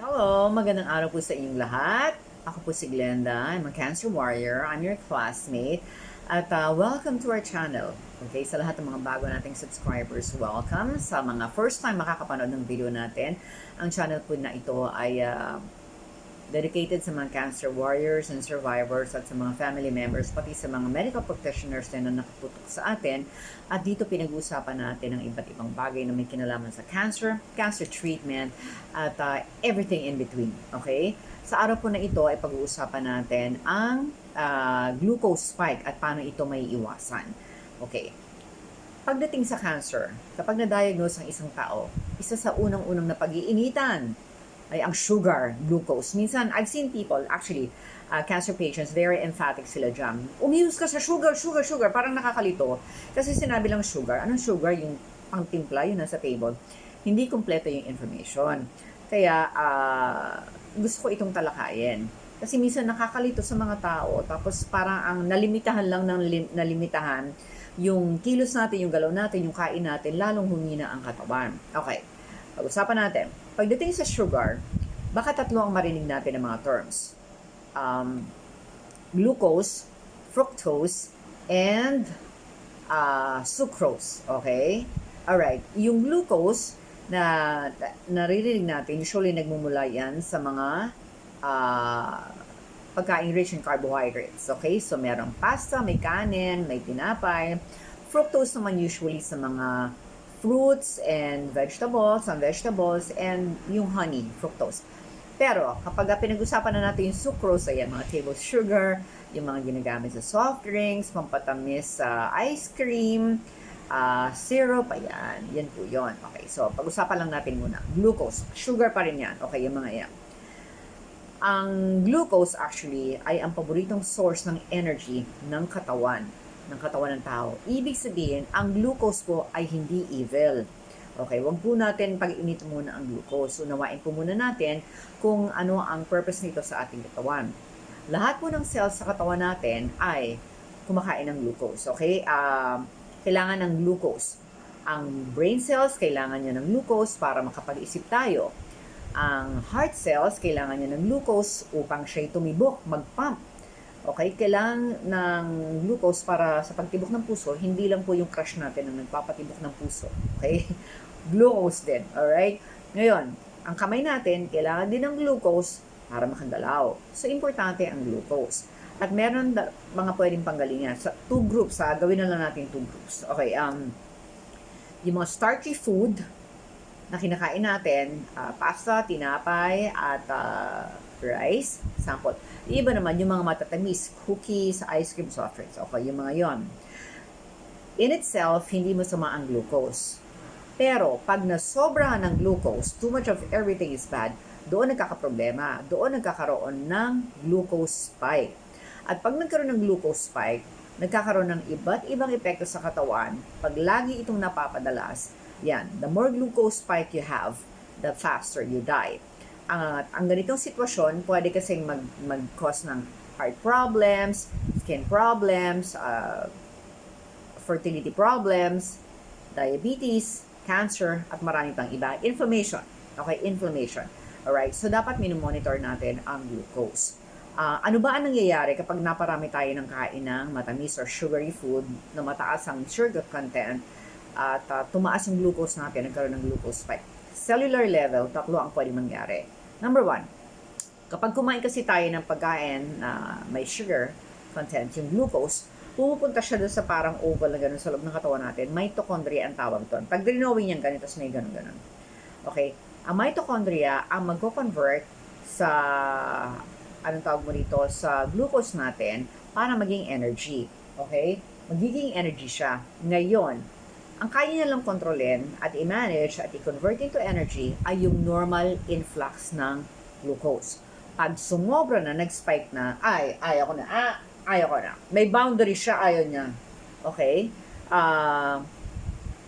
Hello, magandang araw po sa inyong lahat. Ako po si Glenda, I'm a cancer warrior. I'm your classmate. At uh, welcome to our channel. Okay, sa lahat ng mga bago nating subscribers, welcome. Sa mga first time makakapanood ng video natin, ang channel po na ito ay uh, dedicated sa mga cancer warriors and survivors at sa mga family members, pati sa mga medical practitioners din na nakaputok sa atin. At dito pinag-uusapan natin ang iba't ibang bagay na may kinalaman sa cancer, cancer treatment, at uh, everything in between. Okay? Sa araw po na ito ay pag-uusapan natin ang uh, glucose spike at paano ito may iwasan. Okay. Pagdating sa cancer, kapag na-diagnose ang isang tao, isa sa unang-unang na pag-iinitan ay ang sugar, glucose. Minsan, I've seen people, actually, uh, cancer patients, very emphatic sila dyan. Umiwas ka sa sugar, sugar, sugar. Parang nakakalito. Kasi sinabi lang sugar. Anong sugar? Yung pangtimpla, yun nasa table. Hindi kompleto yung information. Kaya, uh, gusto ko itong talakayin. Kasi minsan nakakalito sa mga tao. Tapos parang ang nalimitahan lang ng lim- nalimitahan yung kilos natin, yung galaw natin, yung kain natin, lalong humina ang katawan. Okay. Pag-usapan natin. Pagdating sa sugar, baka tatlo ang marinig natin ng mga terms. Um, glucose, fructose, and uh, sucrose. Okay? Alright. Yung glucose na naririnig natin, usually nagmumula yan sa mga uh, pagkain rich in carbohydrates. Okay? So, merong pasta, may kanin, may tinapay. Fructose naman usually sa mga fruits and vegetables, some vegetables, and yung honey, fructose. Pero, kapag pinag-usapan na natin yung sucrose, ayan, mga table sugar, yung mga ginagamit sa soft drinks, pampatamis sa ice cream, uh, syrup, ayan, yan po yon Okay, so pag-usapan lang natin muna. Glucose, sugar pa rin yan. Okay, yung mga yan. Ang glucose actually ay ang paboritong source ng energy ng katawan ng katawan ng tao. Ibig sabihin, ang glucose po ay hindi evil. Okay, wag po natin pag-init muna ang glucose. Unawain po muna natin kung ano ang purpose nito sa ating katawan. Lahat po ng cells sa katawan natin ay kumakain ng glucose. Okay? Uh, kailangan ng glucose. Ang brain cells, kailangan niya ng glucose para makapag-isip tayo. Ang heart cells, kailangan niya ng glucose upang siya'y tumibok, mag-pump Okay, kailangan ng glucose para sa pagtibok ng puso, hindi lang po yung crush natin ang nagpapatibok ng puso. Okay? glucose din, alright? Ngayon, ang kamay natin, kailangan din ng glucose para makagalaw. So, importante ang glucose. At meron da, mga pwedeng panggalingan. Sa two groups, ha? gawin na lang natin two groups. Okay, um, yung mga starchy food na kinakain natin, uh, pasta, tinapay, at uh, rice, sample. Iba naman yung mga matatamis, cookies, ice cream, soft drinks. Okay, yung mga yon. In itself, hindi masama ang glucose. Pero, pag nasobrahan ng glucose, too much of everything is bad, doon nagkakaproblema. Doon nagkakaroon ng glucose spike. At pag nagkaroon ng glucose spike, nagkakaroon ng iba't ibang epekto sa katawan. Pag lagi itong napapadalas, yan, the more glucose spike you have, the faster you die ang, ang ganitong sitwasyon, pwede kasing mag, mag-cause ng heart problems, skin problems, uh, fertility problems, diabetes, cancer, at marami pang iba. Inflammation. Okay, inflammation. Alright, so dapat minomonitor natin ang glucose. Uh, ano ba ang nangyayari kapag naparami tayo ng kain ng matamis or sugary food na mataas ang sugar content at uh, tumaas yung glucose natin, nagkaroon ng glucose spike. Cellular level, tatlo ang pwedeng mangyari Number one, kapag kumain kasi tayo ng pagkain na may sugar content, yung glucose, pumupunta siya doon sa parang oval na gano'n sa loob ng katawan natin. Mitochondria ang tawag doon. Pag drinowing yan, ganito, may gano'n gano'n. Okay? Ang mitochondria ang magko-convert sa anong tawag mo dito, sa glucose natin para maging energy. Okay? Magiging energy siya. Ngayon, ang kaya niya lang kontrolin at i-manage at i-convert into energy ay yung normal influx ng glucose. Pag sumobra na, nag-spike na, ay, ayaw ko na, ah, ayaw ko na. May boundary siya, ayaw niya. Okay? Uh,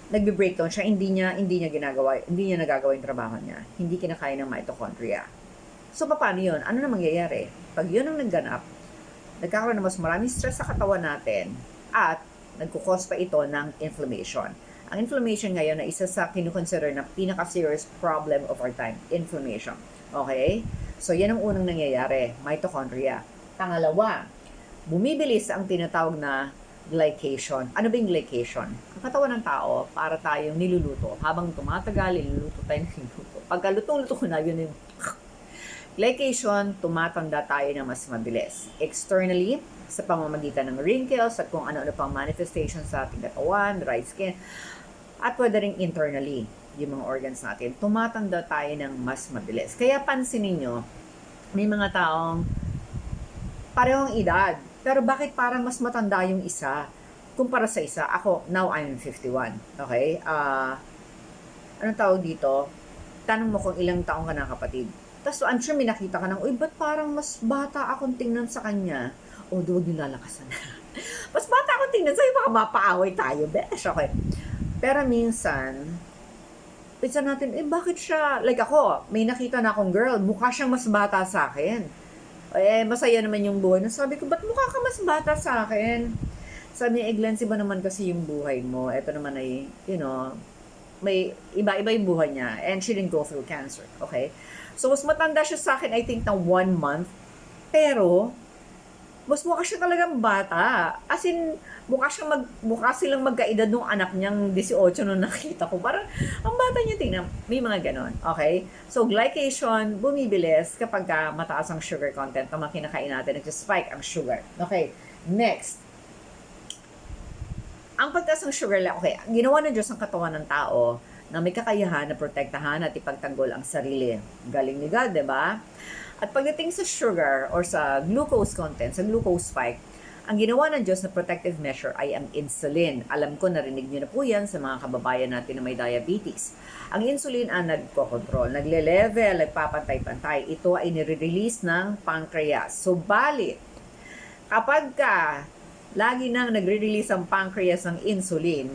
nagbe-breakdown siya, hindi niya, hindi niya ginagawa, hindi niya nagagawa yung trabaho niya. Hindi kinakaya ng mitochondria. So, paano yun? Ano na mangyayari? Pag yun ang nagganap, nagkakaroon na mas maraming stress sa katawan natin at nagkukos pa ito ng inflammation. Ang inflammation ngayon na isa sa kinukonsider na pinaka-serious problem of our time, inflammation. Okay? So, yan ang unang nangyayari, mitochondria. Pangalawa, bumibilis ang tinatawag na glycation. Ano ba yung glycation? Ang katawan ng tao, para tayong niluluto. Habang tumatagal, niluluto tayo niluluto. Pagka lutong-luto ko na, yun yung Glycation, tumatanda tayo na mas mabilis. Externally, sa pamamagitan ng wrinkles at kung ano-ano pang manifestations sa ating katawan, dry skin, at pwede rin internally, yung mga organs natin, tumatanda tayo ng mas mabilis. Kaya pansinin nyo, may mga taong parehong edad, pero bakit parang mas matanda yung isa kumpara sa isa? Ako, now I'm 51. Okay? Ah, anong tawag dito? Tanong mo kung ilang taong ka na kapatid. Tapos I'm sure may nakita ka ng, uy, ba't parang mas bata akong tingnan sa kanya? O, duwag yung lalakasan. mas bata akong tingnan sa'yo, baka mapaaway tayo. Besh, okay. Pero minsan, pinsan natin, eh, bakit siya, like ako, may nakita na akong girl, mukha siyang mas bata sa akin. Eh, masaya naman yung buhay. na Sabi ko, ba't mukha ka mas bata sa akin? Sabi niya, eh, Glenn, ba naman kasi yung buhay mo? Ito naman ay, you know, may iba-iba yung buhay niya. And she didn't go through cancer. Okay? So, mas matanda siya sa akin, I think, ng one month. Pero, mas mukha siya talagang bata. As in, mukha siya mag, mukha silang magkaedad nung anak niyang 18 nung nakita ko. Parang, ang bata niya tingnan. May mga ganon. Okay? So, glycation, bumibilis kapag ka mataas ang sugar content ng mga kinakain natin. Nag-spike ang sugar. Okay. Next. Ang pagtaas ng sugar level, okay, ginawa ng Diyos ang katawan ng tao na may kakayahan na protektahan at ipagtanggol ang sarili. Galing ni God, di ba? At pagdating sa sugar or sa glucose content, sa glucose spike, ang ginawa ng Diyos na protective measure ay ang insulin. Alam ko, narinig niyo na po yan sa mga kababayan natin na may diabetes. Ang insulin ang nagko-control, nagle-level, nagpapantay-pantay. Ito ay nire-release ng pancreas. So, bali, kapag ka lagi nang nagre-release ang pancreas ng insulin,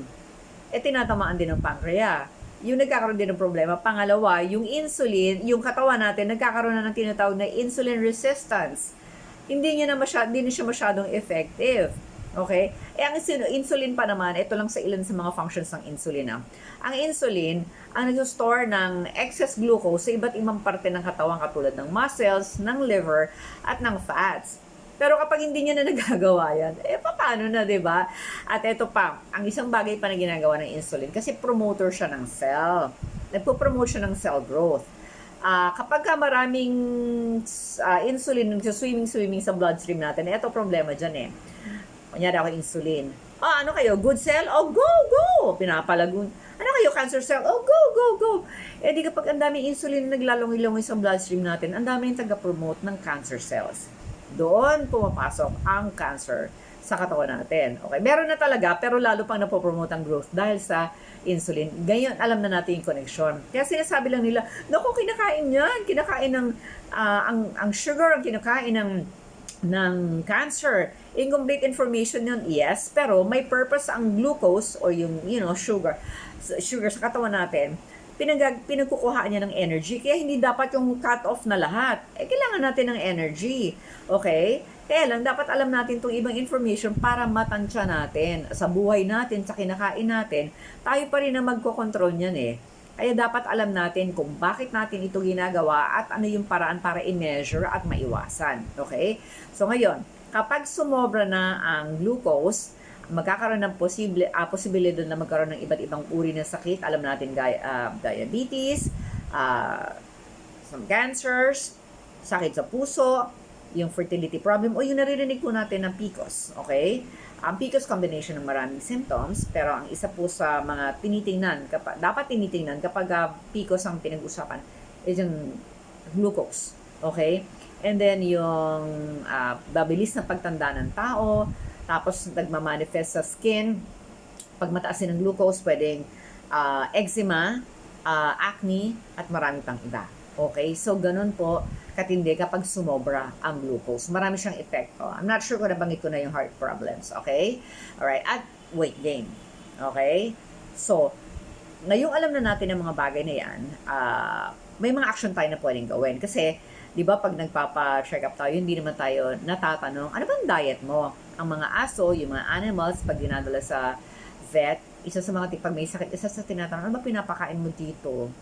eh tinatamaan din ng pancreas yung nagkakaroon din ng problema. Pangalawa, yung insulin, yung katawan natin, nagkakaroon na ng tinatawag na insulin resistance. Hindi niya na masyad, hindi siya masyadong effective. Okay? Eh, ang insulin pa naman, ito lang sa ilan sa mga functions ng insulin. Ah. Ang insulin, ang nag-store ng excess glucose sa iba't ibang parte ng katawan katulad ng muscles, ng liver, at ng fats. Pero kapag hindi niya na nagagawa yan, eh paano na, 'di ba? At ito pa, ang isang bagay pa na ginagawa ng insulin kasi promoter siya ng cell. Nagpo-promote siya ng cell growth. Uh, kapag ka maraming uh, insulin swimming-swimming sa bloodstream natin, ito problema dyan eh. Kunyari ako insulin. Ah, ano kayo? Good cell? Oh, go, go! Pinapalagun. Ano kayo? Cancer cell? Oh, go, go, go! Eh di kapag ang daming insulin naglalongi-longi sa bloodstream natin, ang daming taga-promote ng cancer cells doon pumapasok ang cancer sa katawan natin. Okay, meron na talaga pero lalo pang napopromote ang growth dahil sa insulin. Ngayon, alam na natin yung connection. Kaya sinasabi lang nila, naku, kinakain yan, kinakain ng, uh, ang, ang sugar, ang kinakain ng, ng cancer. Incomplete information yun, yes, pero may purpose ang glucose or yung, you know, sugar, sugar sa katawan natin pinag pinagkukuhaan niya ng energy. Kaya hindi dapat yung cut off na lahat. Eh, kailangan natin ng energy. Okay? Kaya lang, dapat alam natin itong ibang information para matansya natin sa buhay natin, sa kinakain natin. Tayo pa rin na magkocontrol niyan eh. Kaya dapat alam natin kung bakit natin ito ginagawa at ano yung paraan para i-measure at maiwasan. Okay? So ngayon, kapag sumobra na ang glucose, magkakaroon ng posible uh, posibilidad na magkaroon ng iba't ibang uri ng sakit. Alam natin uh, diabetes, uh, some cancers, sakit sa puso, yung fertility problem o yung naririnig po natin ng PCOS, okay? Ang PCOS combination ng maraming symptoms, pero ang isa po sa mga tinitingnan, kapag, dapat tinitingnan kapag uh, PCOS ang pinag-usapan is yung glucose, okay? And then yung uh, babilis na pagtanda ng tao, tapos nagmamanifest sa skin. Pag mataas din ang glucose, pwedeng uh, eczema, uh, acne, at marami pang iba. Okay? So, ganun po katindi kapag sumobra ang glucose. Marami siyang epekto. I'm not sure kung nabanggit ko na yung heart problems. Okay? Alright. At weight gain. Okay? So, ngayong alam na natin ang mga bagay na yan, uh, may mga action tayo na pwedeng gawin. Kasi, di ba, pag nagpapa-check up tayo, hindi naman tayo natatanong, ano bang diet mo? Ang mga aso, yung mga animals, pag dinadala sa vet, isa sa mga pag may sakit, isa sa tinatanong, ano ba pinapakain mo dito?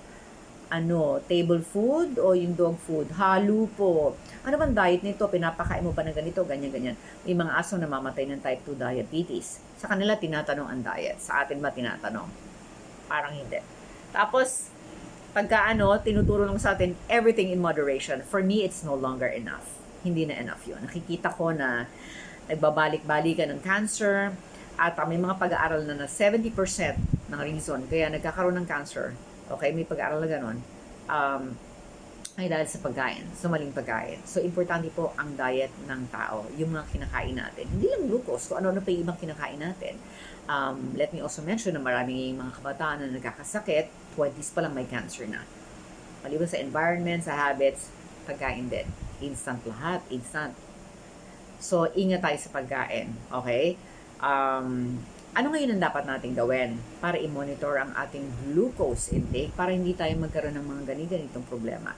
ano, table food o yung dog food? Halo po. Ano bang diet nito? Pinapakain mo ba ng ganito? Ganyan, ganyan. May mga aso na mamatay ng type 2 diabetes. Sa kanila, tinatanong ang diet. Sa atin ba tinatanong? Parang hindi. Tapos, pagka ano, tinuturo lang sa atin, everything in moderation. For me, it's no longer enough. Hindi na enough yun. Nakikita ko na nagbabalik-balikan ng cancer, at uh, may mga pag-aaral na na 70% ng reason kaya nagkakaroon ng cancer, okay, may pag-aaral na ganon, um, ay dahil sa pagkain, sa maling pagkain. So, importante po ang diet ng tao, yung mga kinakain natin. Hindi lang glucose, kung ano-ano pa yung ibang kinakain natin. Um, let me also mention na maraming mga kabataan na nagkakasakit, 20s pa lang may cancer na. Maliban sa environment, sa habits, pagkain din. Instant lahat, instant. So, ingat tayo sa pagkain, okay? um, ano ngayon ang dapat nating gawin para i-monitor ang ating glucose intake para hindi tayo magkaroon ng mga gani-ganitong problema.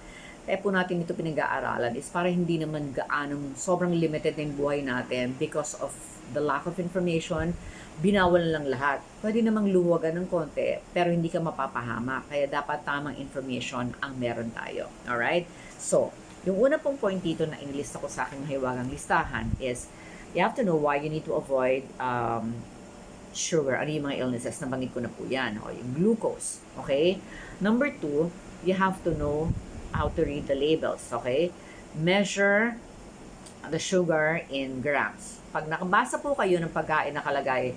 Kaya po natin ito pinag-aaralan is para hindi naman gaanong sobrang limited na yung buhay natin because of the lack of information, binawal lang lahat. Pwede namang luwagan ng konti, pero hindi ka mapapahama. Kaya dapat tamang information ang meron tayo. Alright? So, yung una pong point dito na inilista ko sa aking mahiwagang listahan is you have to know why you need to avoid um, sugar. Ano yung mga illnesses? Nabanggit ko na po yan. O, yung glucose. Okay? Number two, you have to know how to read the labels. Okay? Measure the sugar in grams. Pag nakabasa po kayo ng pagkain nakalagay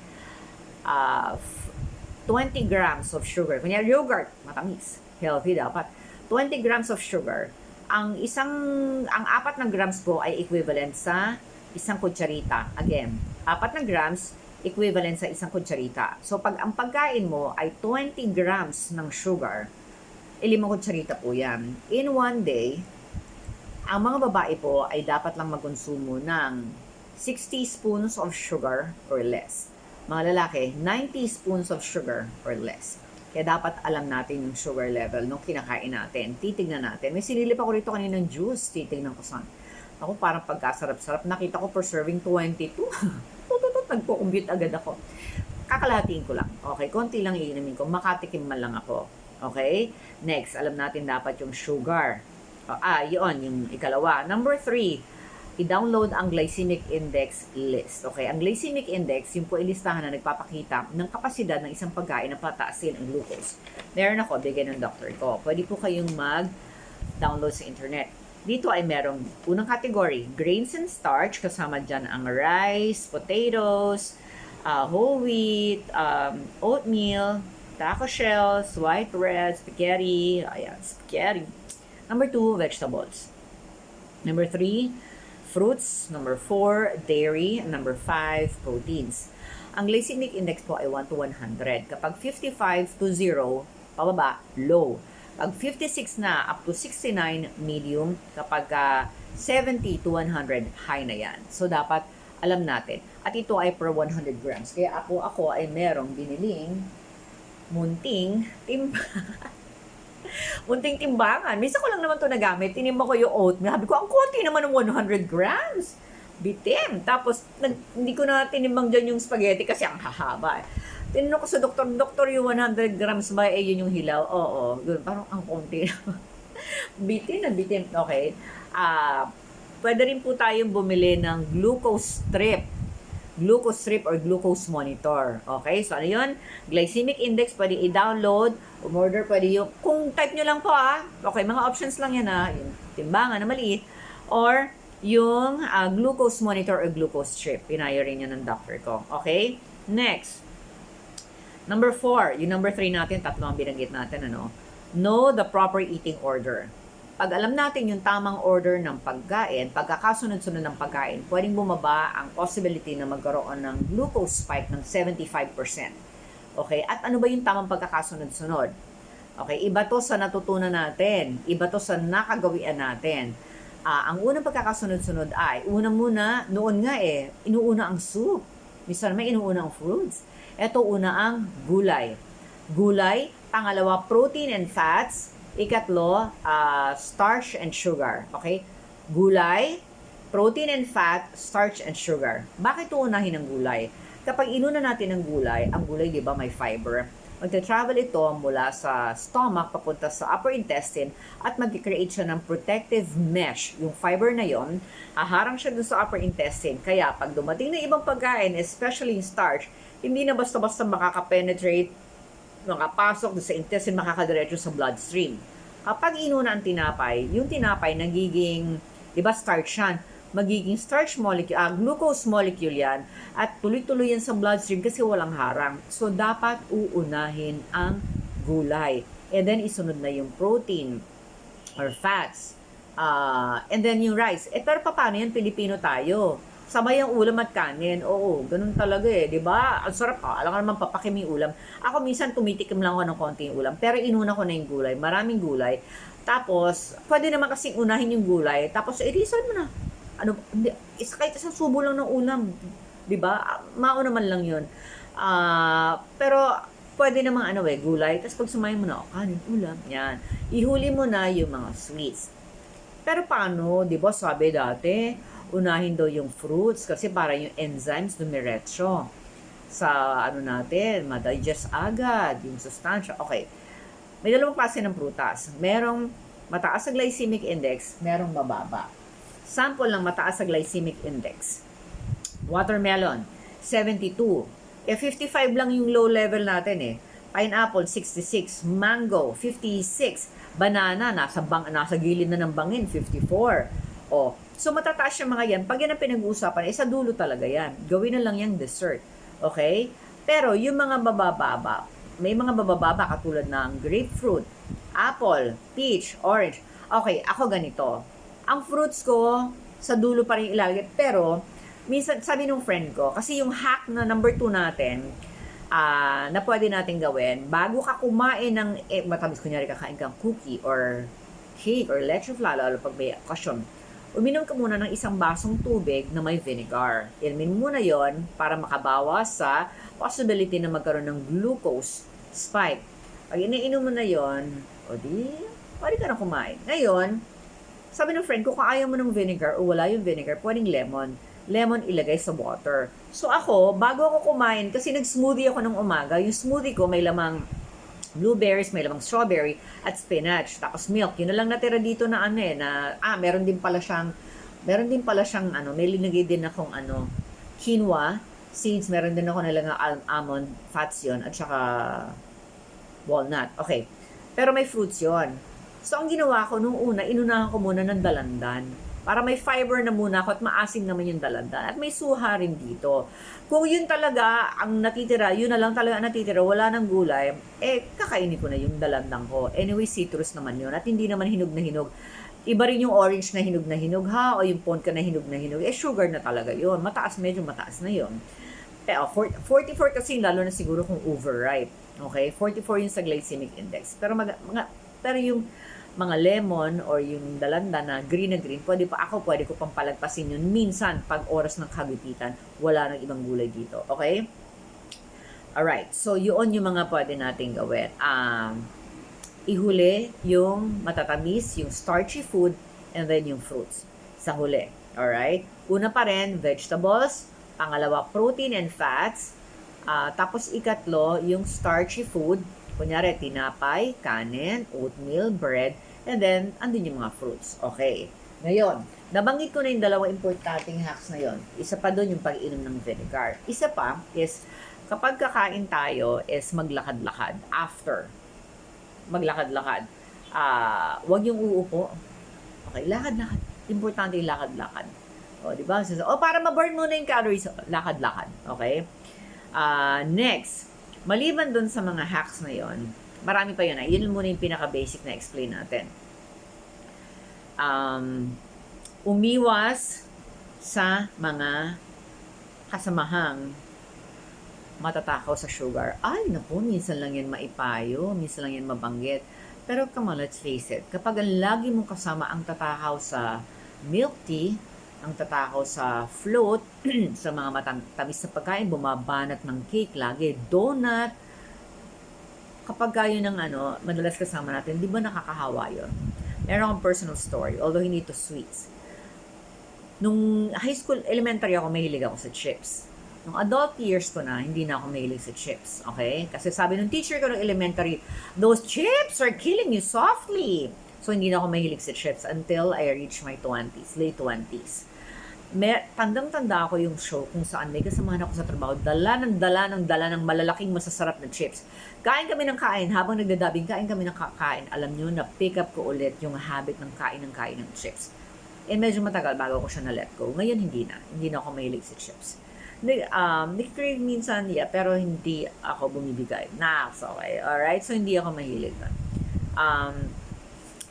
uh, 20 grams of sugar. Kunya yogurt, matamis. Healthy dapat. 20 grams of sugar. Ang isang, ang apat na grams po ay equivalent sa isang kutsarita. Again, apat na grams equivalent sa isang kutsarita. So, pag ang pagkain mo ay 20 grams ng sugar, eh, limang kutsarita po yan. In one day, ang mga babae po ay dapat lang magkonsumo ng 60 spoons of sugar or less. Mga lalaki, 90 spoons of sugar or less. Kaya dapat alam natin yung sugar level nung kinakain natin. Titignan natin. May sinilip ako rito kanina ng juice. Titignan ko saan. Ako parang pagkasarap-sarap. Nakita ko per serving 22. Tututut, nagpo-compute agad ako. Kakalahatiin ko lang. Okay, konti lang iinumin ko. Makatikim man lang ako. Okay? Next, alam natin dapat yung sugar. Ah, yun, yung ikalawa. Number three, i-download ang glycemic index list. Okay, ang glycemic index, yung po ilistahan na nagpapakita ng kapasidad ng isang pagkain na pataasin ang glucose. Meron ako, bigay ng doctor ko. Pwede po kayong mag-download sa internet. Dito ay merong unang category, grains and starch, kasama dyan ang rice, potatoes, uh, whole wheat, um, oatmeal, taco shells, white bread, spaghetti, ayan, spaghetti. Number two, vegetables. Number three, fruits. Number four, dairy. Number five, proteins. Ang glycemic index po ay 1 to 100. Kapag 55 to 0, pababa, low. Pag 56 na, up to 69, medium. Kapag uh, 70 to 100, high na yan. So, dapat alam natin. At ito ay per 100 grams. Kaya ako, ako ay merong biniling munting timbangan. munting timbangan. Minsan ko lang naman to nagamit. Tinimba ko yung oatmeal. Sabi ko, ang konti naman ng 100 grams. Bitim. Tapos, nag, hindi ko na tinimbang dyan yung spaghetti kasi ang hahaba. Tinanong ko sa doktor, doktor yung 100 grams ba, eh yun yung hilaw? Oo, yun, parang ang konti. bitin na bitin. Okay. Ah, uh, pwede rin po tayong bumili ng glucose strip glucose strip or glucose monitor. Okay? So, ano yun? Glycemic index, pwede i-download. Umorder, pwede yung, kung type nyo lang po ah. Okay, mga options lang yan ah. Yung timbangan na maliit. Or, yung uh, glucose monitor or glucose strip. Pinayo rin yan ng doctor ko. Okay? Next. Number four. Yung number three natin, tatlo ang binanggit natin, ano? Know the proper eating order pag alam natin yung tamang order ng pagkain, pagkakasunod-sunod ng pagkain, pwedeng bumaba ang possibility na magkaroon ng glucose spike ng 75%. Okay? At ano ba yung tamang pagkakasunod-sunod? Okay, iba to sa natutunan natin. Iba to sa nakagawian natin. Uh, ang unang pagkakasunod-sunod ay, una muna, noon nga eh, inuuna ang soup. Minsan may inuuna ang fruits. Ito una ang gulay. Gulay, pangalawa, protein and fats, Ikatlo, uh, starch and sugar. Okay? Gulay, protein and fat, starch and sugar. Bakit uunahin ang gulay? Kapag inuna natin ang gulay, ang gulay 'di ba may fiber. Magta-travel ito mula sa stomach papunta sa upper intestine at mag-create siya ng protective mesh. Yung fiber na yon, haharang siya dun sa upper intestine. Kaya pag dumating na ibang pagkain, especially yung starch, hindi na basta-basta makaka-penetrate, makapasok sa intestine, makakadiretso sa bloodstream. Kapag inuna ang tinapay, yung tinapay nagiging, di ba starch yan, magiging starch molecule, ah, glucose molecule yan, at tuloy-tuloy yan sa bloodstream kasi walang harang. So, dapat uunahin ang gulay. And then, isunod na yung protein or fats. Ah, and then yung rice. Eh, pero paano yan? Pilipino tayo. Sabay ang ulam at kanin. Oo, ganun talaga eh. Ba? Ang sarap. Ah, alam ka naman papakim ulam. Ako minsan tumitikim lang ako ng konti yung ulam. Pero inuna ko na yung gulay. Maraming gulay. Tapos, pwede naman kasing unahin yung gulay. Tapos, irisan mo na. Ano, hindi, is, kahit isang subo lang ng ulam. Ba? Ah, Mauna man lang yun. Ah, pero, pwede namang ano eh, gulay. Tapos pag sumayin mo na, oh, kanin, ulam. Yan. Ihuli mo na yung mga sweets. Pero paano, di ba sabi dati, unahin daw yung fruits kasi para yung enzymes dumiretso sa ano natin, ma-digest agad, yung sustansya. Okay. May dalawang klase ng prutas. Merong mataas sa glycemic index, merong mababa. Sample ng mataas sa glycemic index. Watermelon, 72. Eh, 55 lang yung low level natin eh. Pineapple, 66. Mango, 56. Banana, nasa, bang, nasa gilid na ng bangin, 54. Oh, so matataas yung mga yan. Pag yan ang pinag-uusapan, eh, sa dulo talaga yan. Gawin na lang yung dessert. Okay? Pero yung mga babababa, may mga babababa katulad ng grapefruit, apple, peach, orange. Okay, ako ganito. Ang fruits ko, sa dulo pa rin ilalagay. Pero, minsan, sabi nung friend ko, kasi yung hack na number two natin, ah na pwede natin gawin, bago ka kumain ng, eh, matamis, kunyari kakain kang cookie or cake or leche flan, lalo pag may okasyon, uminom ka muna ng isang basong tubig na may vinegar. Ilmin muna yon para makabawas sa possibility na magkaroon ng glucose spike. Pag iniinom mo na yon, o di, pwede ka na kumain. Ngayon, sabi ng friend ko, kung ayaw mo ng vinegar o wala yung vinegar, pwedeng lemon. Lemon ilagay sa water. So ako, bago ako kumain, kasi nag-smoothie ako ng umaga, yung smoothie ko may lamang blueberries, may lamang strawberry, at spinach. Tapos milk. Yun na lang natira dito na ano eh, na, ah, meron din pala siyang, meron din pala siyang, ano, may linagay din akong, ano, quinoa, seeds, meron din ako nilang al- almond fats yon at saka walnut. Okay. Pero may fruits yon. So, ang ginawa ko nung una, inunahan ko muna ng dalandan. Para may fiber na muna ako at maasim naman yung dalandan. At may suha rin dito. Kung yun talaga ang natitira, yun na lang talaga ang natitira, wala ng gulay, eh, kakainin ko na yung dalandan ko. Anyway, citrus naman yun. At hindi naman hinog na hinog. Iba rin yung orange na hinog na hinog ha, o yung ponca na hinog na hinog. Eh, sugar na talaga yun. Mataas, medyo mataas na yun. Eh, oh, 40 44 kasi lalo na siguro kung overripe. Okay? 44 yung sa glycemic index. Pero mag, mga, pero yung mga lemon or yung dalanda na green na green, pwede pa ako, pwede ko pang palagpasin yun. Minsan, pag oras ng kagupitan, wala nang ibang gulay dito. Okay? Alright. So, yun yung mga pwede nating gawin. Um, ihuli yung matatamis, yung starchy food, and then yung fruits sa huli. Alright? Una pa rin, vegetables. Pangalawa, protein and fats. Ah, tapos ikatlo, yung starchy food. Kunyari, tinapay, kanin, oatmeal, bread, and then, andun yung mga fruits. Okay. Ngayon, nabanggit ko na yung dalawang importanteng hacks na yon. Isa pa doon yung pag-inom ng vinegar. Isa pa is, kapag kakain tayo, is maglakad-lakad after. Maglakad-lakad. Ah, wag yung uupo. Okay, lakad-lakad. Importante yung lakad-lakad. O, di ba? O, para ma-burn muna yung calories, lakad-lakad. Okay? Ah, next, maliban dun sa mga hacks na yon, marami pa yun. ah. Yun muna yung pinaka-basic na explain natin. Um, umiwas sa mga kasamahang matatakaw sa sugar. Ay, naku, minsan lang yan maipayo, minsan lang yan mabanggit. Pero come on, let's face it, kapag lagi mong kasama ang tatakaw sa milk tea, ang tatakaw sa float, sa mga matatamis na pagkain, bumabanat ng cake lagi, donut, kapag kayo ng ano, madalas kasama natin, di ba nakakahawa yun? Meron akong personal story, although hindi to sweets. Nung high school, elementary ako, mahilig ako sa chips. nung adult years ko na, hindi na ako mahilig sa chips. Okay? Kasi sabi ng teacher ko ng elementary, those chips are killing you softly. So, hindi na ako mahilig sa chips until I reach my 20s, late 20s. May, tandang-tanda ako yung show kung saan may kasamahan ako sa trabaho, dala ng dala ng dala ng malalaking masasarap na chips. Kain kami ng kain, habang nagdadabing, kain kami ng kakain. Alam nyo, na-pick up ko ulit yung habit ng kain ng kain ng chips. Eh, medyo matagal bago ko siya na-let go. Ngayon, hindi na. Hindi na ako mahilig sa chips. Nag, um, nag-crave minsan, yeah, pero hindi ako bumibigay. Na, so, okay. Alright? So, hindi ako mahilig doon. Um,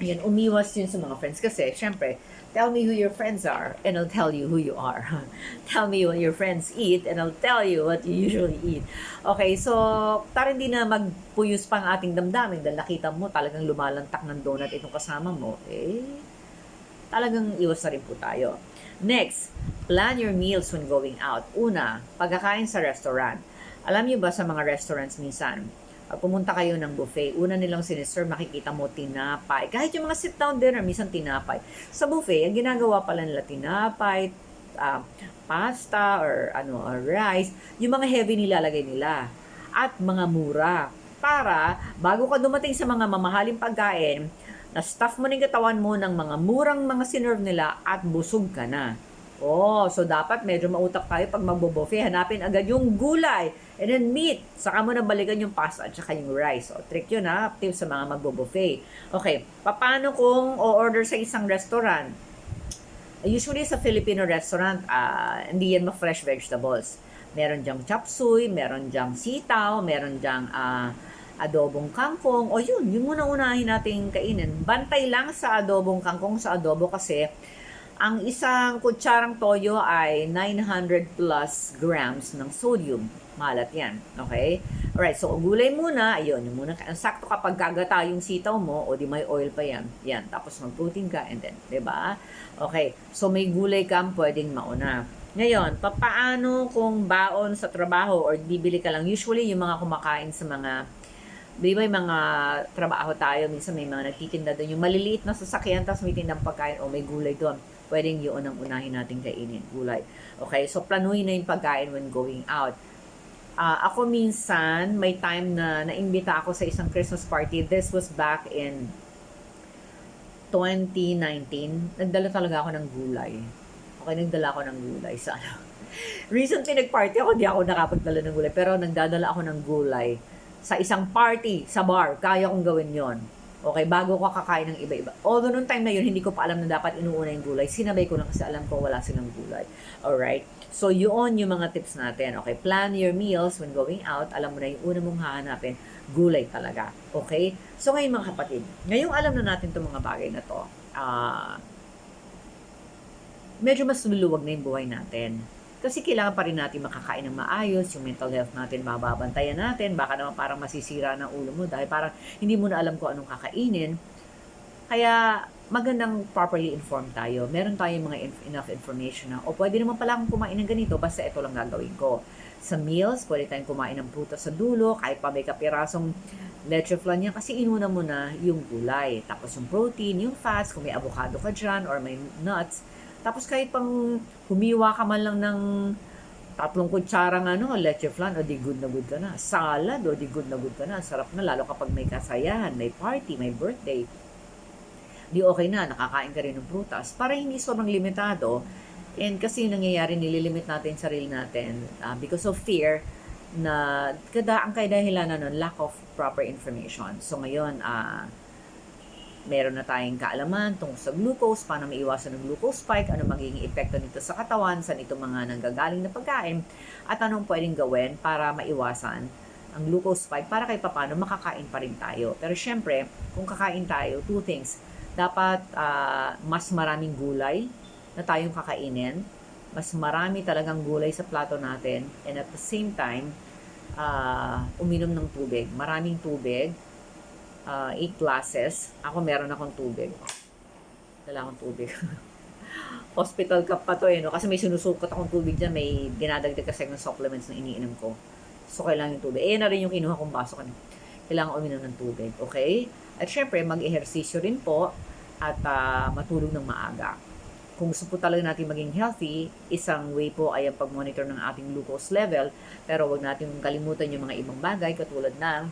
yun, umiwas yun sa mga friends. Kasi, syempre, tell me who your friends are, and I'll tell you who you are. tell me what your friends eat, and I'll tell you what you usually eat. Okay, so, para hindi na magpuyos pang ating damdamin dahil nakita mo talagang lumalantak ng donut itong kasama mo, eh, talagang iwas na rin po tayo. Next, plan your meals when going out. Una, pagkakain sa restaurant. Alam niyo ba sa mga restaurants minsan, pag pumunta kayo ng buffet, una nilang siniserve, makikita mo tinapay. Kahit yung mga sit-down dinner, minsan tinapay. Sa buffet, ang ginagawa pala nila tinapay, ah, pasta, or ano, or rice, yung mga heavy nilalagay nila. At mga mura. Para, bago ka dumating sa mga mamahaling pagkain, na stuff mo ng katawan mo ng mga murang mga sinerve nila at busog ka na. Oh, so dapat medyo mautak tayo pag magbo-buffet. Hanapin agad yung gulay and then meat. Saka mo na balikan yung pasta at saka yung rice. O, trick yun ha, tip sa mga magbo-buffet. Okay, paano kung o-order sa isang restaurant? Usually sa Filipino restaurant, ah, hindi yan ma-fresh vegetables. Meron diyang chop suey, meron diyang sitaw, meron diyang ah, adobong kangkong. O yun, yun muna unahin natin kainin. Bantay lang sa adobong kangkong sa adobo kasi ang isang kutsarang toyo ay 900 plus grams ng sodium. Malat yan. Okay? Alright, so gulay muna. Ayun, yung muna. Sakto kapag gagata yung sitaw mo, o di may oil pa yan. Yan. Tapos mag-protein ka and then, 'di ba? Okay. So may gulay ka pwedeng mauna. Ngayon, papaano kung baon sa trabaho or bibili ka lang? Usually, yung mga kumakain sa mga Di ba mga trabaho tayo, minsan may mga nagtitinda doon, yung maliliit na sasakyan, tapos may tindang pagkain, o may gulay doon. Pwedeng yun ang unahin natin kainin, gulay. Okay, so planuhin na yung pagkain when going out. Ah, ako minsan, may time na naimbita ako sa isang Christmas party. This was back in 2019. Nagdala talaga ako ng gulay. Okay, nagdala ako ng gulay sa ano. Recently nag-party ako, di ako nakapagdala ng gulay. Pero nagdadala ako ng gulay sa isang party, sa bar. Kaya kong gawin yon Okay, bago ko kakain ng iba-iba. Although nung time na yun, hindi ko pa alam na dapat inuuna yung gulay. Sinabay ko lang kasi alam ko wala silang gulay. Alright? So, yun yung mga tips natin. Okay, plan your meals when going out. Alam mo na yung una mong hahanapin, gulay talaga. Okay? So, ngayon mga kapatid, ngayong alam na natin itong mga bagay na to, ah, medyo mas luluwag na yung buhay natin. Kasi kailangan pa rin natin makakain ng maayos, yung mental health natin, mababantayan natin, baka naman parang masisira ng ulo mo dahil parang hindi mo na alam kung anong kakainin. Kaya magandang properly informed tayo. Meron tayong mga inf- enough information na, o pwede naman pala akong kumain ng ganito, basta ito lang gagawin ko. Sa meals, pwede tayong kumain ng prutas sa dulo, kahit pa may kapirasong leche flan yan, kasi inuna mo na yung gulay. Tapos yung protein, yung fats, kung may avocado ka dyan, or may nuts, tapos kahit pang humiwa ka man lang ng tatlong kutsarang ano, leche flan, o di good na good ka na. Salad, o di good na good ka na. Sarap na, lalo kapag may kasayahan, may party, may birthday. Di okay na, nakakain ka rin ng prutas. Para hindi sobrang limitado, and kasi nangyayari, nililimit natin sarili natin uh, because of fear, na kada ang kadahilan na nun, lack of proper information. So ngayon, ah, meron na tayong kaalaman tungkol sa glucose, paano maiwasan ng glucose spike, ano magiging epekto nito sa katawan, saan ito mga nanggagaling na pagkain, at anong pwedeng gawin para maiwasan ang glucose spike para kahit papano makakain pa rin tayo. Pero syempre, kung kakain tayo, two things. Dapat ah, mas maraming gulay na tayong kakainin, mas marami talagang gulay sa plato natin, and at the same time, ah, uminom ng tubig. Maraming tubig, uh, 8 glasses. Ako meron akong tubig. Dala akong tubig. Hospital cup pa to eh, no? Kasi may sinusukot akong tubig dyan. May dinadagdag kasi ng supplements na iniinom ko. So, kailangan yung tubig. Eh, na rin yung kinuha kong baso kanina. Kailangan uminom ng tubig. Okay? At syempre, mag-ehersisyo rin po at uh, matulog ng maaga. kung gusto po talaga natin maging healthy, isang way po ay ang pag-monitor ng ating glucose level. Pero wag natin kalimutan yung mga ibang bagay katulad ng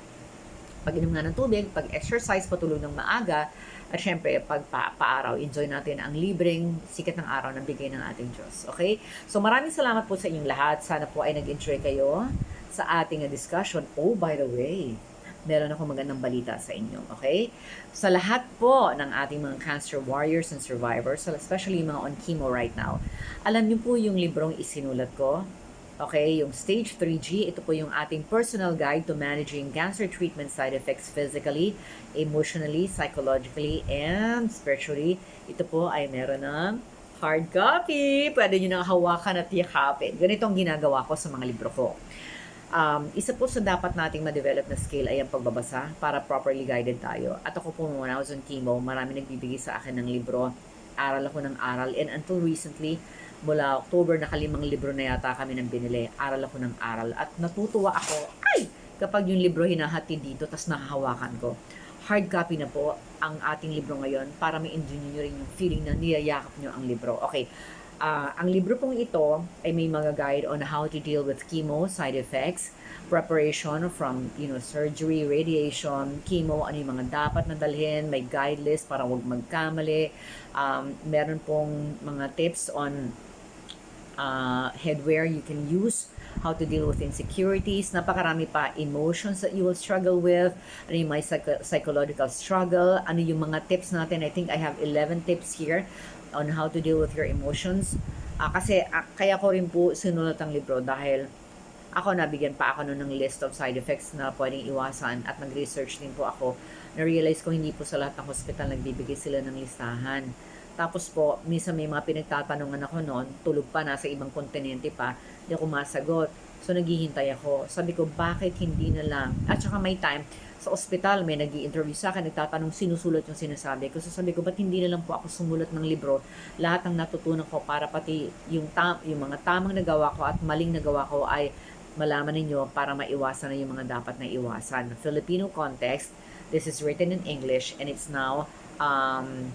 pag-inom nga ng tubig, pag-exercise, patulog ng maaga, at syempre, pag pa paaraw, enjoy natin ang libreng sikat ng araw na bigay ng ating Diyos. Okay? So maraming salamat po sa inyong lahat. Sana po ay nag-enjoy kayo sa ating discussion. Oh, by the way, meron ako magandang balita sa inyo. Okay? Sa lahat po ng ating mga cancer warriors and survivors, especially mga on chemo right now, alam niyo po yung librong isinulat ko Okay, yung stage 3G, ito po yung ating personal guide to managing cancer treatment side effects physically, emotionally, psychologically, and spiritually. Ito po ay meron ng hard copy. Pwede nyo nang hawakan at yakapin. Ganito ang ginagawa ko sa mga libro ko. Um, isa po sa dapat nating ma-develop na skill ay ang pagbabasa para properly guided tayo. At ako po, when I was on chemo, marami nagbibigay sa akin ng libro. Aral ako ng aral. And until recently, mula October, nakalimang libro na yata kami nang binili. Aral ako ng aral. At natutuwa ako, ay! Kapag yung libro hinahati dito, tas nakahawakan ko. Hard copy na po ang ating libro ngayon para may engineer nyo rin yung feeling na niyayakap nyo ang libro. Okay, Ah, ang libro pong ito ay may mga guide on how to deal with chemo side effects, preparation from you know surgery, radiation, chemo, ano yung mga dapat na dalhin, may guide list para huwag magkamali. Um, meron pong mga tips on uh, headwear you can use, how to deal with insecurities, napakarami pa emotions that you will struggle with, ano yung may psycho- psychological struggle, ano yung mga tips natin. I think I have 11 tips here on how to deal with your emotions. Ah, kasi ah, kaya ko rin po sinulat ang libro dahil ako nabigyan pa ako nun ng list of side effects na pwedeng iwasan at nag-research din po ako. Na-realize ko hindi po sa lahat ng hospital nagbibigay sila ng listahan. Tapos po, minsan may mga pinagtatanungan ako noon, tulog pa, nasa ibang kontinente pa, hindi ako masagot. So, naghihintay ako. Sabi ko, bakit hindi na lang? At saka may time, sa ospital, may nag interview sa akin, nagtatanong sinusulat yung sinasabi ko. So, sabi ko, ba't hindi na lang po ako sumulat ng libro? Lahat ng natutunan ko para pati yung, tam, yung mga tamang nagawa ko at maling nagawa ko ay malaman ninyo para maiwasan na yung mga dapat na iwasan. Filipino context, this is written in English and it's now um,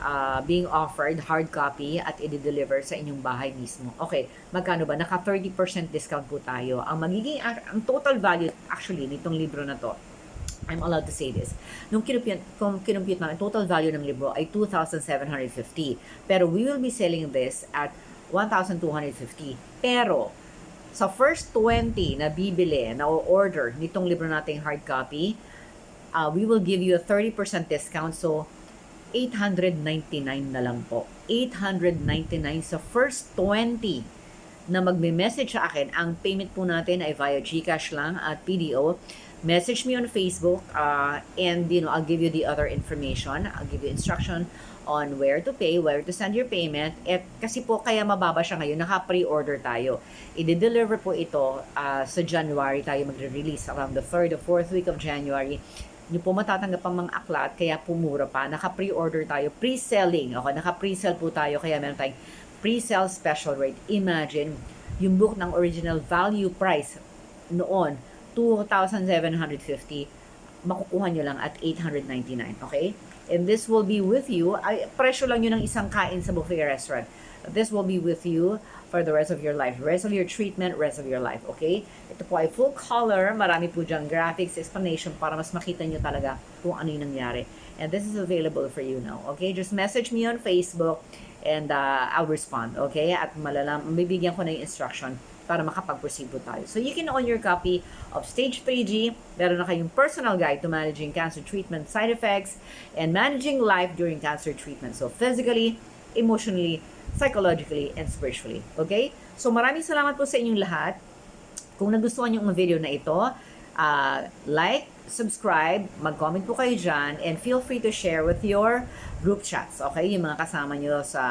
uh, being offered hard copy at i-deliver sa inyong bahay mismo. Okay, magkano ba? Naka 30% discount po tayo. Ang magiging, ang total value actually nitong libro na to, I'm allowed to say this. Nung kinumpute, kung kinumpute namin, total value ng libro ay 2,750. Pero we will be selling this at 1,250. Pero, sa first 20 na bibili, na order nitong libro nating hard copy, uh, we will give you a 30% discount. So, 899 na lang po. 899 sa first 20 na magme-message sa akin. Ang payment po natin ay via GCash lang at PDO. Message me on Facebook uh, and you know, I'll give you the other information. I'll give you instruction on where to pay, where to send your payment. At kasi po kaya mababa siya ngayon, naka-pre-order tayo. I-deliver po ito uh, sa January tayo magre-release around the 3rd or 4th week of January nyo po matatanggap ang mga aklat, kaya pumura pa. Naka-pre-order tayo, pre-selling. Okay, naka-pre-sell po tayo, kaya meron tayong pre-sell special rate. Imagine, yung book ng original value price noon, 2,750, makukuha nyo lang at 899, okay? And this will be with you, ay, presyo lang yun ng isang kain sa buffet restaurant. This will be with you for the rest of your life. Rest of your treatment, rest of your life. Okay? Ito po ay full color. Marami po dyan graphics, explanation para mas makita nyo talaga kung ano yung nangyari. And this is available for you now. Okay? Just message me on Facebook and uh, I'll respond. Okay? At malalam, bibigyan ko na yung instruction para makapag-proceed tayo. So you can own your copy of Stage 3G. Meron na kayong personal guide to managing cancer treatment side effects and managing life during cancer treatment. So physically, emotionally, psychologically, and spiritually. Okay? So maraming salamat po sa inyong lahat. Kung nagustuhan ang video na ito, uh, like, subscribe, mag-comment po kayo dyan, and feel free to share with your group chats. Okay? Yung mga kasama nyo sa,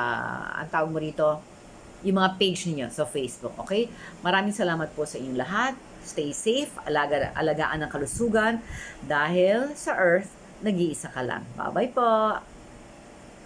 ang tawag mo rito, yung mga page niyo sa Facebook. Okay? Maraming salamat po sa inyong lahat. Stay safe, alaga, alagaan ang kalusugan dahil sa Earth, nag-iisa ka lang. Bye-bye po!